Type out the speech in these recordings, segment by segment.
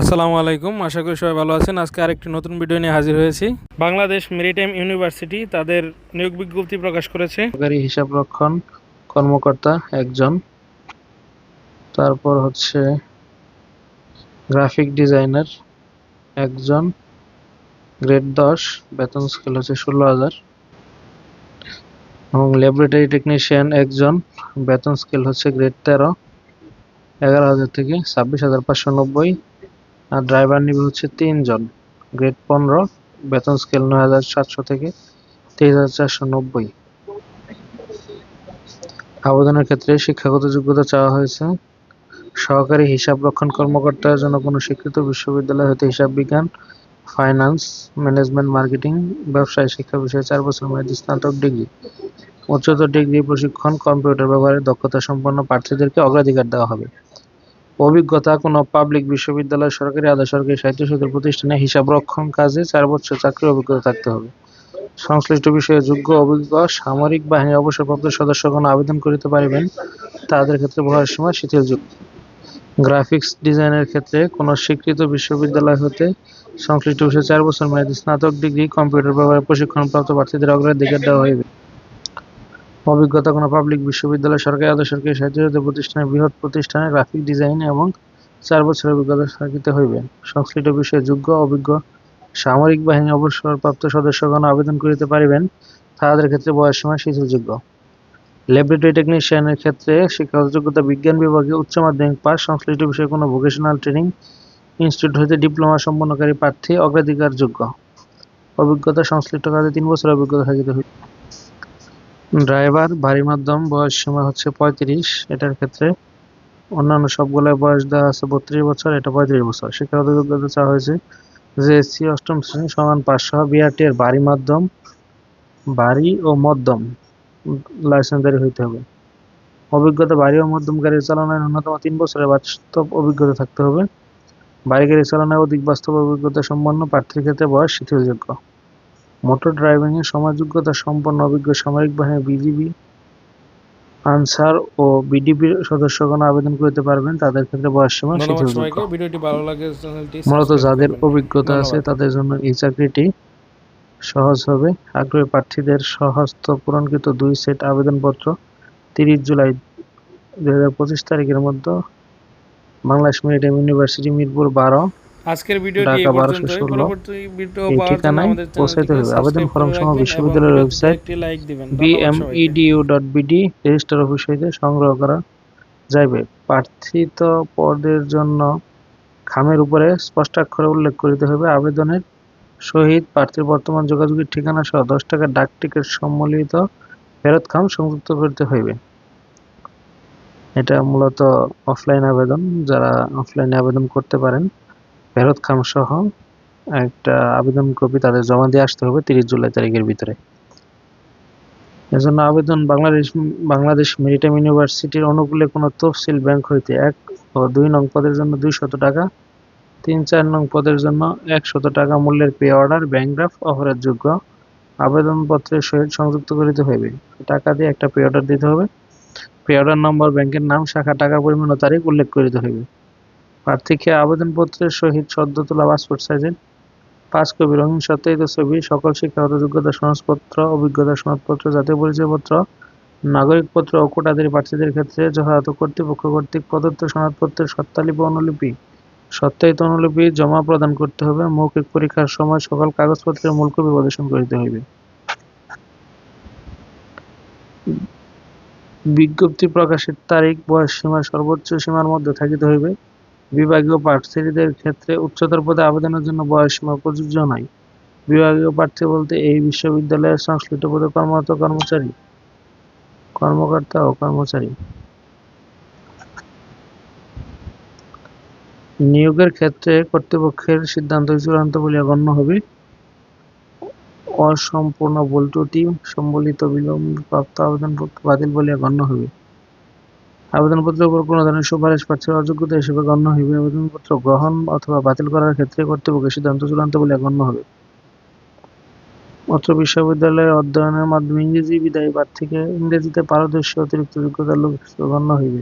আসসালামু আলাইকুম আশা করি সবাই ভালো আছেন। আজকে আরেকটি নতুন ভিডিও নিয়ে হাজির হয়েছি। বাংলাদেশ মেরিটাইম ইউনিভার্সিটি তাদের নিয়োগ বিজ্ঞপ্তি প্রকাশ করেছে। সরকারি হিসাবরক্ষণ কর্মকর্তা একজন। তারপর হচ্ছে গ্রাফিক ডিজাইনার একজন। গ্রেড দশ বেতন স্কেল হচ্ছে ষোলো হাজার। এবং ল্যাবরেটরি টেকনিশিয়ান একজন বেতন স্কেল হচ্ছে গ্রেড তেরো। এগারো হাজার থেকে ছাব্বিশ হাজার পাঁচশো নব্বই। আর ড্রাইভার নিবে হচ্ছে তিনজন। গ্রেড পনেরো, বেতন স্কেল নয় হাজার সাতশো থেকে তেইশ হাজার চারশো নব্বই। আবেদনের ক্ষেত্রে শিক্ষাগত যোগ্যতা চাওয়া হয়েছে। সহকারী হিসাব রক্ষণ কর্মকর্তার জন্য কোনো স্বীকৃত বিশ্ববিদ্যালয় হতে হিসাব বিজ্ঞান ফাইন্যান্স ম্যানেজমেন্ট মার্কেটিং ব্যবসায় শিক্ষা বিষয়ে চার বছর মেয়াদী স্নাতক ডিগ্রি উচ্চতর ডিগ্রি প্রশিক্ষণ কম্পিউটার ব্যবহারে দক্ষতা সম্পন্ন প্রার্থীদেরকে অগ্রাধিকার দেওয়া হবে। অভিজ্ঞতা কোনো পাবলিক বিশ্ববিদ্যালয়, সরকারি, আধা সরকারি সাহিত্যসেতু প্রতিষ্ঠানে হিসাব রক্ষণ কাজে চার বছর চাকরির অভিজ্ঞতা থাকতে হবে। সংশ্লিষ্ট বিষয়ে যোগ্য, অভিজ্ঞ, সামরিক বাহিনীর অবসরপ্রাপ্ত সদস্যগণ আবেদন করিতে পারিবেন। তাদের ক্ষেত্রে বয়স সীমা শিথিলযোগ্য গ্রাফিক্স ডিজাইনের ক্ষেত্রে কোনো স্বীকৃত বিশ্ববিদ্যালয় হতে সংশ্লিষ্ট বিষয়ে চার বছর মেয়াদী স্নাতক ডিগ্রি, কম্পিউটার ব্যবহারে প্রশিক্ষণপ্রাপ্ত প্রার্থীদের অগ্রাধিকার দেওয়া হইবে। অভিজ্ঞতা কোনো পাবলিক বিশ্ববিদ্যালয়, সরকারি আধা সরকারি সাহিত্য প্রতিষ্ঠানের বৃহৎ প্রতিষ্ঠানে গ্রাফিক ডিজাইন এবং চার বছরের অভিজ্ঞতা থাকিতে হইবে সংশ্লিষ্ট বিষয়ে যোগ্য, অভিজ্ঞ, সামরিক বাহিনী অবসরপ্রাপ্ত সদস্যগণ আবেদন করিতে পারিবেন। তাহাদের ক্ষেত্রে বয়সসীমা শিথিলযোগ্য। ল্যাবরেটরি টেকনিশিয়ানের ক্ষেত্রে শিক্ষাগত যোগ্যতা বিজ্ঞান বিভাগে উচ্চ মাধ্যমিক পাস সংশ্লিষ্ট বিষয়ে কোনো ভোকেশনাল ট্রেনিং ইনস্টিটিউট হইতে ডিপ্লোমা সম্পন্নকারী প্রার্থী অগ্রাধিকার যোগ্য অভিজ্ঞতা সংশ্লিষ্ট কাজে তিন বছর অভিজ্ঞতা থাকিতে হইবে। ড্রাইভার ভারী মাধ্যম, বয়স সীমা হচ্ছে পঁয়ত্রিশ। এটার ক্ষেত্রে অন্যান্য সবগুলোর বয়স দেওয়া আছে বত্রিশ বছর, এটা পঁয়ত্রিশ বছর। শিক্ষাগত যোগ্যতা চাওয়া হয়েছে জেএসসি অষ্টম শ্রেণি সমান পাঁচশো বিআরটি এর ভারী মাধ্যম ভারী ও মধ্যম লাইসেন্সধারী হইতে হবে। অভিজ্ঞতা ভারী ও মধ্যম গাড়ি চালানোর ন্যূনতম তিন বছরের বাস্তব অভিজ্ঞতা থাকতে হবে। ভারী গাড়ি চালানোর অধিক বাস্তব অভিজ্ঞতা সম্পন্ন প্রার্থীর ক্ষেত্রে বয়স শিথিলযোগ্য। মোটর ড্রাইভিং এর সমাযোগ্যতা সম্পন্ন অভিজ্ঞ সামরিক বাহিনী বিজিবি আনসার ও বিডিপির সদস্যগণ আবেদন করতে পারবেন তাদের ক্ষেত্রে বয়স সীমা ধন্যবাদ শিথিলযোগ্য ভিডিওটি ভালো লাগে চ্যানেলটি মূলত যাদের অভিজ্ঞতা আছে তাদের জন্য এই চাকরিটি সহজ হবে। আগ্রহী প্রার্থীদের সহস্ত পূরণকৃত দুই সেট আবেদনপত্র তিরিশ জুলাই দুই হাজার পঁচিশ তারিখের মধ্যে বাংলাদেশ মেরিটাইম ইউনিভার্সিটি মিরপুর বারো আজকের ভিডিওটি এই পর্যন্তই। পরবর্তী ভিডিও পাওয়ার জন্য আমাদের পৌঁছাইতে চ্যানেলটিকে হবে। আবেদন সাবস্ক্রাইব ফরম করে সহ বিশ্ববিদ্যালয়ের ওয়েবসাইট বিডি রেজিস্টার অফিস হইতে সংগ্রহ করা যাইবে। প্রার্থিত পদের জন্য খামের উপরে স্পষ্টাক্ষরে উল্লেখ করিতে হবে আবেদনের সহিত প্রার্থীর বর্তমান যোগাযোগের ঠিকানা সহ দশ টাকা ডাক টিকিট সম্মিলিত ফেরত খাম সংযুক্ত করতে হইবে। এটা মূলত অফলাইন আবেদন। যারা অফলাইনে আবেদন করতে পারেন ফেরত খাম সহ একটা আবেদন কপি তাদের জমা দিয়ে আসতে হবে তিরিশ জুলাই তারিখের ভিতরে। এজন্য আবেদন বাংলাদেশ বাংলাদেশ মেরিটাইম ইউনিভার্সিটির অনুকূলে কোনো তফসিল ব্যাংক হইতে এক ও দুই নং পদের জন্য দুইশত টাকা, তিন চার নং পদের জন্য একশত টাকা মূল্যের পে অর্ডার ব্যাংক অফারের যোগ্য আবেদনপত্রের সহিত সংযুক্ত করিতে হইবে। টাকা দিয়ে একটা পে অর্ডার দিতে হবে। পে অর্ডার নম্বর ব্যাংকের নাম, শাখা, টাকা, পরিমাণ ও তারিখ উল্লেখ করিতে হইবে। প্রার্থীকে আবেদনপত্রের সহিত সদ্য তোলা পাসপোর্ট সাইজের পাঁচ কপি রঙিন সত্যায়িত ছবি, সকল শিক্ষাগত যোগ্যতা, সনদপত্র, অভিজ্ঞতা, সনদপত্র, জাতীয় পরিচয়পত্র, নাগরিকপত্র ও কোটাধারী প্রার্থীদের ক্ষেত্রে যথাযথ কর্তৃপক্ষ কর্তৃক প্রদত্ত সনদপত্রের সত্তালিপি অনুলিপি, সত্যায়িত অনুলিপি জমা প্রদান করতে হবে। মৌখিক পরীক্ষার সময় সকল কাগজপত্রের মূল কপি প্রদর্শন করিতে হইবে। বিজ্ঞপ্তি প্রকাশের তারিখ, বয়স সীমা সর্বোচ্চ সীমার মধ্যে থাকিতে হইবে। বিভাগীয় প্রার্থীদের ক্ষেত্রে উচ্চতর পদে আবেদনের জন্য বয়স সীমা প্রযোজ্য নয়। বিভাগীয় প্রার্থী বলতে এই বিশ্ববিদ্যালয়ের সংশ্লিষ্ট পদে কর্মরত কর্মচারী, কর্মকর্তা ও কর্মচারী। নিয়োগের ক্ষেত্রে কর্তৃপক্ষের সিদ্ধান্ত চূড়ান্ত বলিয়া গণ্য হবে। অসম্পূর্ণ ভুল ত্রুটি, সম্বলিত বিলম্ব প্রাপ্ত আবেদনপত্র বাতিল বলিয়া গণ্য হবে। আবেদনপত্রের উপর কোনো ধরনের সুপারিশ প্রার্থীর অযোগ্যতা হিসেবে গণ্য হইবে। আবেদনপত্র গ্রহণ অথবা বাতিল করার ক্ষেত্রে কর্তৃপক্ষের সিদ্ধান্ত চূড়ান্ত বলে গণ্য হবে। অত্র বিশ্ববিদ্যালয়ে অধ্যয়নের মাধ্যমে ইংরেজি বিদায়ী প্রার্থীকে ইংরেজিতে পারদর্শী অতিরিক্ত যোগ্যতার লোক হিসেবে গণ্য হইবে।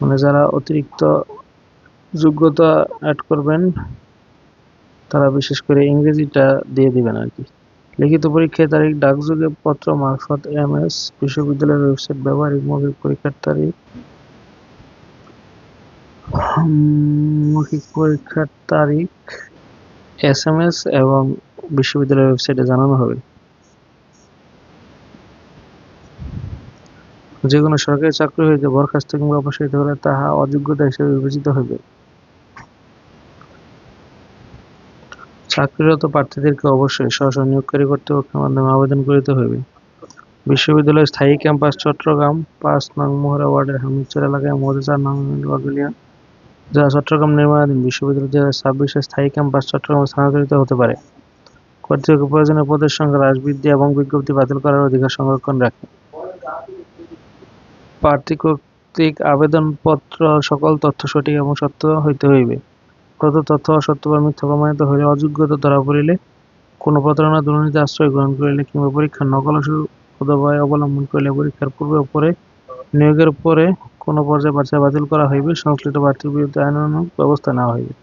মানে যারা অতিরিক্ত যোগ্যতা অ্যাড করবেন, তারা বিশেষ করে ইংরেজিটা দিয়ে দিবেন আর কি। লিখিত পরীক্ষার তারিখ, ডাকযোগে পত্র, মারফত এম এস বিশ্ববিদ্যালয়ের ওয়েবসাইট, ব্যবহারিক মৌখিক পরীক্ষার তারিখ, মৌখিক পরীক্ষার তারিখ এস এম এস এবং বিশ্ববিদ্যালয়ের ওয়েবসাইটে জানানো হবে। যে কোনো সরকারি চাকরি হইতে বরখাস্ত কিংবা অপসারিত হলে তাহা অযোগ্যতা হিসেবে বিবেচিত হইবে। চাকরিরত প্রার্থীদেরকে অবশ্যই স্ব স্ব নিয়োগকারী কর্তৃপক্ষের মাধ্যমে আবেদন করিতে হইবে। বিশ্ববিদ্যালয়ের স্থায়ী ক্যাম্পাস চট্টগ্রাম, পাঁচ নং মোহরা ওয়ার্ডের হামিদচর এলাকায় মধ্যে চার নং বাগুলিয়া যা চট্টগ্রাম নির্মাণাধীন বিশ্ববিদ্যালয় দুই হাজার ছাব্বিশের স্থায়ী ক্যাম্পাস চট্টগ্রামে স্থানান্তরিত হতে পারে। কর্তৃপক্ষ প্রয়োজনীয় পদের সংখ্যা হ্রাস এবং বিজ্ঞপ্তি বাতিল করার অধিকার সংরক্ষণ রাখে। প্রার্থী কর্তৃক আবেদনপত্র সকল তথ্য সঠিক এবং সত্য হইতে হইবে। কত তথ্য অসত্য বা মিথ্যা প্রমাণিত হইলে অযোগ্যতা ধরা পড়িলে কোনো প্রতারণা, দুর্নীতি, আশ্রয় গ্রহণ করিলে কিংবা পরীক্ষার নকল অথবা অবলম্বন করিলে পরীক্ষার পূর্বে পরে নিয়োগের পরে কোনো পর্যায়ে বাছাই বাতিল করা হইবে, সংশ্লিষ্ট প্রার্থীর বিরুদ্ধে আইনানুগ ব্যবস্থা নেওয়া হইবে।